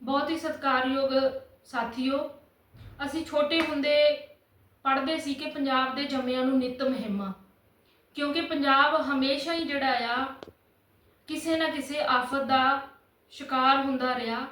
ਬਹੁਤ ਹੀ ਸਤਿਕਾਰਯੋਗ ਸਾਥੀਓ, ਅਸੀਂ ਛੋਟੇ ਹੁੰਦੇ ਪੜ੍ਹਦੇ ਸੀ ਕਿ ਪੰਜਾਬ ਦੇ ਜੰਮਿਆਂ ਨੂੰ ਨਿਤ ਮਹਿਮਾ, ਕਿਉਂਕਿ ਪੰਜਾਬ ਹਮੇਸ਼ਾ ਹੀ ਜਿਹੜਾ ਆ, ਕਿਸੇ ਨਾ ਕਿਸੇ ਆਫਤ ਦਾ ਸ਼ਿਕਾਰ ਹੁੰਦਾ ਰਿਹਾ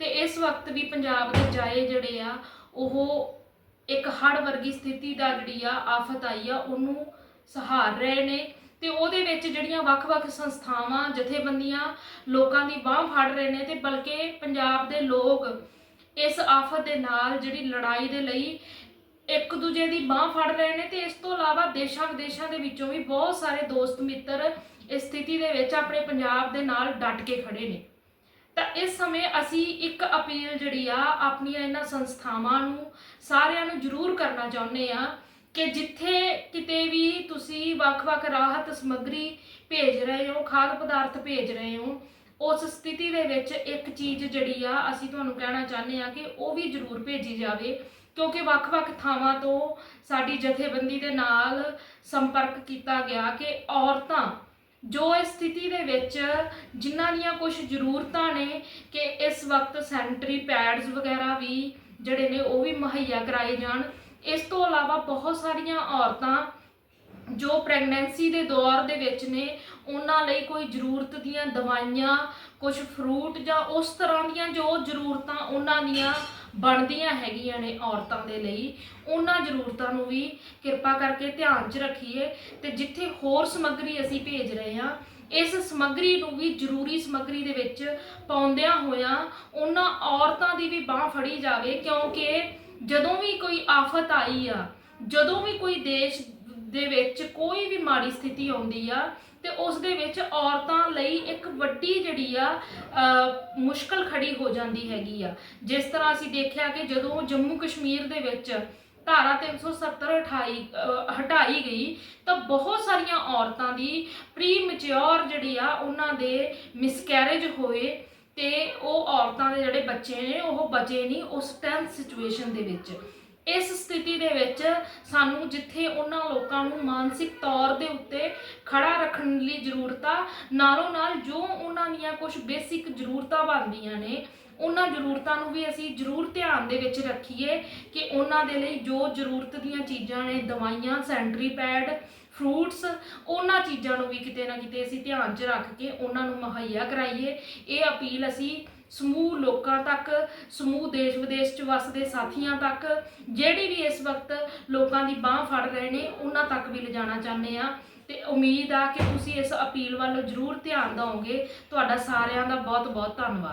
ਤੇ ਇਸ ਵਕਤ ਵੀ ਪੰਜਾਬ ਦੇ ਜਾਏ ਜਿਹੜੇ ਆ, ਉਹ ਇੱਕ ਹੜ੍ਹ ਵਰਗੀ ਸਥਿਤੀ ਦਾ ਜਿਹੜੀ ਆ, ਆਫਤ ਆਈ ਆ, ਉਹਨੂੰ ਸਹਾਰ ਰਹੇ ਨੇ ਤੇ ਉਹਦੇ ਵਿੱਚ ਜਿਹੜੀਆਂ ਵੱਖ-ਵੱਖ ਸੰਸਥਾਵਾਂ, ਜਥੇਬੰਦੀਆਂ ਲੋਕਾਂ ਦੀ ਬਾਹ ਫੜ ਰਹੇ ਨੇ ਤੇ ਬਲਕਿ ਪੰਜਾਬ ਦੇ ਲੋਕ ਇਸ ਆਫਤ ਦੇ ਨਾਲ ਜਿਹੜੀ ਲੜਾਈ ਦੇ ਲਈ ਇੱਕ ਦੂਜੇ ਦੀ ਬਾਹ ਫੜ ਰਹੇ ਨੇ ਤੇ ਇਸ ਤੋਂ ਇਲਾਵਾ ਦੇਸ਼ਾਂ ਵਿਦੇਸ਼ਾਂ ਦੇ ਵਿੱਚੋਂ ਵੀ ਬਹੁਤ ਸਾਰੇ ਦੋਸਤ ਮਿੱਤਰ ਇਸ ਸਥਿਤੀ ਦੇ ਵਿੱਚ ਆਪਣੇ ਪੰਜਾਬ ਦੇ ਨਾਲ ਡਟ ਕੇ ਖੜੇ ਨੇ। ਤਾਂ ਇਸ ਸਮੇਂ ਅਸੀਂ ਇੱਕ ਅਪੀਲ ਜਿਹੜੀ ਆ, ਆਪਣੀਆਂ ਇਹਨਾਂ ਸੰਸਥਾਵਾਂ ਨੂੰ, ਸਾਰਿਆਂ ਨੂੰ ਜ਼ਰੂਰ ਕਰਨਾ ਚਾਹੁੰਦੇ ਆ ਕਿ ਜਿੱਥੇ ਕਿਤੇ ਵੀ ਤੁਸੀਂ ਵੱਖ-ਵੱਖ ਰਾਹਤ ਸਮੱਗਰੀ ਭੇਜ ਰਹੇ ਹੋ, ਖਾਦ ਪਦਾਰਥ ਭੇਜ ਰਹੇ ਹੋ, ਉਸ ਸਥਿਤੀ ਦੇ ਵਿੱਚ ਇੱਕ ਚੀਜ਼ ਜਿਹੜੀ ਆ, ਅਸੀਂ ਤੁਹਾਨੂੰ ਕਹਿਣਾ ਚਾਹੁੰਦੇ ਆ ਕਿ ਉਹ ਵੀ ਜ਼ਰੂਰ ਭੇਜੀ ਜਾਵੇ, ਕਿਉਂਕਿ ਵੱਖ-ਵੱਖ ਥਾਵਾਂ ਤੋਂ ਸਾਡੀ ਜਥੇਬੰਦੀ ਦੇ ਨਾਲ ਸੰਪਰਕ ਕੀਤਾ ਗਿਆ ਕਿ ਔਰਤਾਂ ਜੋ ਇਸ ਸਥਿਤੀ ਦੇ ਵਿੱਚ ਜਿਨ੍ਹਾਂ ਦੀਆਂ ਕੁਝ ਜ਼ਰੂਰਤਾਂ ਨੇ, ਕਿ ਇਸ ਵਕਤ ਸੈਨਟਰੀ ਪੈਡਸ ਵਗੈਰਾ ਵੀ ਜਿਹੜੇ ਨੇ ਉਹ ਵੀ ਮੁਹੱਈਆ ਕਰਾਏ ਜਾਣ ਇਸ ਤੋਂ ਇਲਾਵਾ ਬਹੁਤ ਸਾਰੀਆਂ ਔਰਤਾਂ ਜੋ ਪ੍ਰੈਗਨੈਂਸੀ ਦੇ ਦੌਰ ਦੇ ਵਿੱਚ ਨੇ, ਉਹਨਾਂ ਲਈ ਕੋਈ ਜ਼ਰੂਰਤ ਦੀਆਂ ਦਵਾਈਆਂ ਕੁਝ ਫਰੂਟ ਜਾਂ ਉਸ ਤਰ੍ਹਾਂ ਦੀਆਂ ਜੋ ਜ਼ਰੂਰਤਾਂ ਉਹਨਾਂ ਦੀਆਂ ਬਣਦੀਆਂ ਹੈਗੀਆਂ ਨੇ ਔਰਤਾਂ ਦੇ ਲਈ, ਉਹਨਾਂ ਜ਼ਰੂਰਤਾਂ ਨੂੰ ਵੀ ਕਿਰਪਾ ਕਰਕੇ ਧਿਆਨ 'ਚ ਰੱਖੀਏ ਤੇ ਜਿੱਥੇ ਹੋਰ ਸਮੱਗਰੀ ਅਸੀਂ ਭੇਜ ਰਹੇ ਹਾਂ, ਇਸ ਸਮੱਗਰੀ ਨੂੰ ਵੀ ਜ਼ਰੂਰੀ ਸਮੱਗਰੀ ਦੇ ਵਿੱਚ ਪਾਉਂਦਿਆਂ ਹੋਇਆਂ ਉਹਨਾਂ ਔਰਤਾਂ ਦੀ ਵੀ ਬਾਹ ਫੜੀ ਜਾਵੇ ਕਿਉਂਕਿ ਜਦੋਂ ਵੀ ਕੋਈ ਆਫਤ ਆਈ ਆ ਜਦੋਂ ਵੀ ਕੋਈ ਦੇਸ਼ ਦੇ ਵਿੱਚ ਕੋਈ ਵੀ ਮਾੜੀ ਸਥਿਤੀ ਆਉਂਦੀ ਆ ਤੇ ਉਸ ਦੇ ਵਿੱਚ ਔਰਤਾਂ ਲਈ ਇੱਕ ਵੱਡੀ ਜਿਹੜੀ ਆ ਮੁਸ਼ਕਲ ਖੜੀ ਹੋ ਜਾਂਦੀ ਹੈਗੀ ਆ। ਜਿਸ ਤਰ੍ਹਾਂ ਅਸੀਂ ਦੇਖਿਆ ਕਿ ਜਦੋਂ ਜੰਮੂ ਕਸ਼ਮੀਰ ਦੇ ਵਿੱਚ ਧਾਰਾ 370 28 ਅ, ਹਟਾਈ ਗਈ ਤਾਂ ਬਹੁਤ ਸਾਰੀਆਂ ਔਰਤਾਂ ਦੀ ਪ੍ਰੀ ਮੈਚੁਰ ਜਿਹੜੀ ਆ ਉਹਨਾਂ ਦੇ ਮਿਸਕੈਰੇਜ ਹੋਏ। ਤੇ ਉਹ ਔਰਤਾਂ ਦੇ ਜਿਹੜੇ ਬੱਚੇ ਨੇ, ਉਹ ਬਚੇ ਨਹੀਂ ਉਸ ਟੈਂਸ ਸਿਚੁਏਸ਼ਨ ਦੇ ਵਿੱਚ। ਇਸ ਸਥਿਤੀ ਦੇ ਵਿੱਚ ਸਾਨੂੰ ਜਿੱਥੇ ਉਹਨਾਂ ਲੋਕਾਂ ਨੂੰ ਮਾਨਸਿਕ ਤੌਰ ਦੇ ਉੱਤੇ ਖੜਾ ਰੱਖਣ ਲਈ ਜ਼ਰੂਰਤ ਆ ਨਾਲੋਂ ਨਾਲ ਜੋ ਉਹਨਾਂ ਦੀਆਂ ਕੁਝ ਬੇਸਿਕ ਜ਼ਰੂਰਤਾਂ ਬਣਦੀਆਂ ਨੇ ਉਹਨਾਂ ਜ਼ਰੂਰਤਾਂ ਨੂੰ ਵੀ ਅਸੀਂ ਜ਼ਰੂਰ ਧਿਆਨ ਦੇ ਵਿੱਚ ਰੱਖੀਏ ਕਿ ਉਹਨਾਂ ਦੇ ਲਈ ਜੋ ਜ਼ਰੂਰਤ ਦੀਆਂ ਚੀਜ਼ਾਂ ਨੇ, ਦਵਾਈਆਂ ਸੈਂਟਰੀ ਪੈਡ ਫਰੂਟਸ, ਉਹਨਾਂ ਚੀਜ਼ਾਂ ਨੂੰ ਵੀ ਕਿਤੇ ਨਾ ਕਿਤੇ ਅਸੀਂ ਧਿਆਨ 'ਚ ਰੱਖ ਕੇ ਉਹਨਾਂ ਨੂੰ ਮੁਹੱਈਆ ਕਰਾਈਏ। ਇਹ ਅਪੀਲ ਅਸੀਂ ਸਮੂਹ ਲੋਕਾਂ ਤੱਕ, ਸਮੂਹ ਦੇਸ਼ ਵਿਦੇਸ਼ 'ਚ ਵਸਦੇ ਸਾਥੀਆਂ ਤੱਕ, ਜਿਹੜੀ ਵੀ ਇਸ ਵਕਤ ਲੋਕਾਂ ਦੀ ਬਾਹ ਫੜ ਰਹੇ ਨੇ, ਉਹਨਾਂ ਤੱਕ ਵੀ ਲਿਜਾਣਾ ਚਾਹੁੰਦੇ ਆ ਤੇ ਉਮੀਦ ਆ ਕਿ ਤੁਸੀਂ ਇਸ ਅਪੀਲ ਵੱਲ ਜ਼ਰੂਰ ਧਿਆਨ ਦਿਓਗੇ। ਤੁਹਾਡਾ ਸਾਰਿਆਂ ਦਾ ਬਹੁਤ ਬਹੁਤ ਧੰਨਵਾਦ।